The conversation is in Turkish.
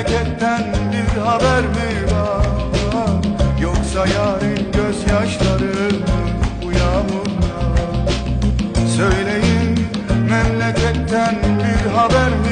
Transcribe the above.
memleketten bir haber mi var? Yoksa yarın gözyaşları bu yağmurda Söyleyin memleketten bir haber mi